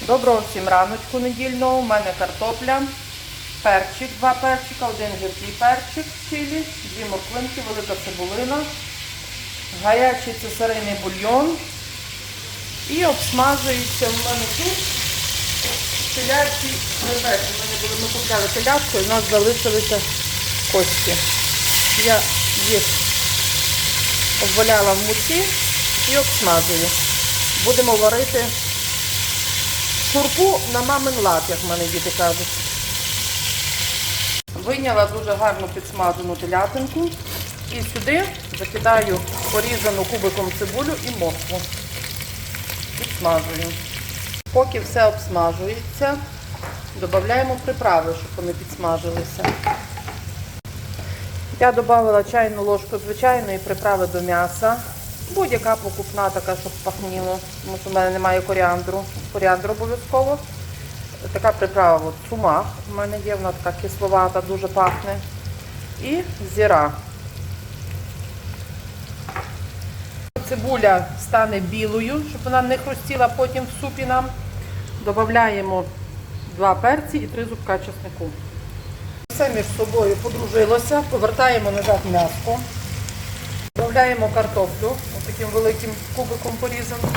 Доброго всім раночку недільного. У мене картопля, перчик, два перчика, один гіркий перчик чилі, дві морквинки, велика цибулина, гарячий цесарийний бульйон. І обсмажується в мене тут телячі ребети. У мене були, ми купляли телятку і в нас залишилися кості. Я їх обваляла в муці і обсмажую. Будемо варити шурпу на мамин лад, як в мене діти кажуть. Вийняла дуже гарну підсмажену телятинку і сюди закидаю порізану кубиком цибулю і моркву. Підсмажую. Поки все обсмажується, додаємо приправи, щоб вони підсмажилися. Я додала чайну ложку звичайної приправи до м'яса. Будь-яка покупна така, щоб пахніло, тому що в мене немає коріандру. Коріандр обов'язково. Така приправа от, сумах в мене є, вона така кисловата, дуже пахне. І зіра. Цибуля стане білою, щоб вона не хрустіла потім в супі нам. Додаємо два перці і три зубка чеснику. Все між собою подружилося, повертаємо назад м'ясо. Додаємо картоплю, таким великим кубиком порізаним.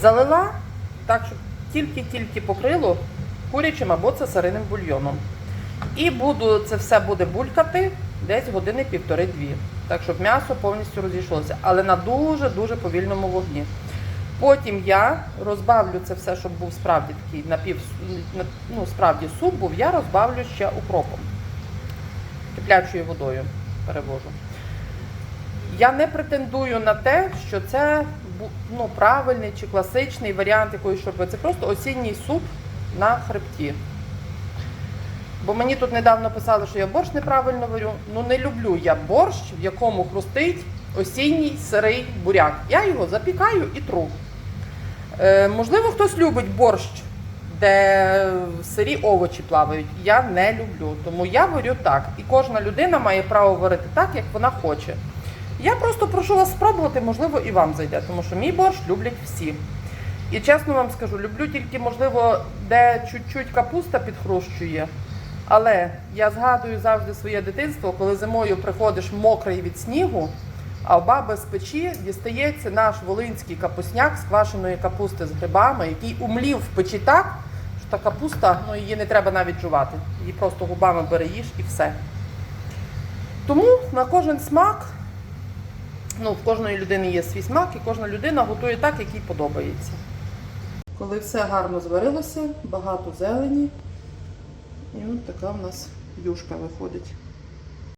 Залила так, щоб тільки-тільки покрило курячим або цесариним бульйоном. І буду, це все буде булькати десь години півтори-дві. Так, щоб м'ясо повністю розійшлося. Але на дуже-дуже повільному вогні. Потім я розбавлю це все, щоб був справді такий напів, ну, справді суп був, я розбавлю ще укропом. Киплячою водою перевожу. Я не претендую на те, що це ну, правильний чи класичний варіант якоїсь шурпи. Це просто осінній суп на хребті. Бо мені тут недавно писали, що я борщ неправильно варю. Ну не люблю я борщ, в якому хрустить осінній сирий буряк. Я його запікаю і тру. Е, можливо, хтось любить борщ, де сирі овочі плавають. Я не люблю. Тому я варю так. І кожна людина має право варити так, як вона хоче. Я просто прошу вас спробувати, можливо, і вам зайде, тому що мій борщ люблять всі. І чесно вам скажу, люблю тільки, можливо, де чуть-чуть капуста підхрущує. Але я згадую завжди своє дитинство, коли зимою приходиш мокрий від снігу, а в баби з печі дістається наш волинський капусняк з квашеної капусти з грибами, який умлів в печі так, що та капуста, ну її не треба навіть жувати. Її просто губами бери їж і все. Тому на кожен смак, ну, в кожної людини є свій смак, і кожна людина готує так, як їй подобається. Коли все гарно зварилося, багато зелені, і от така в нас юшка виходить.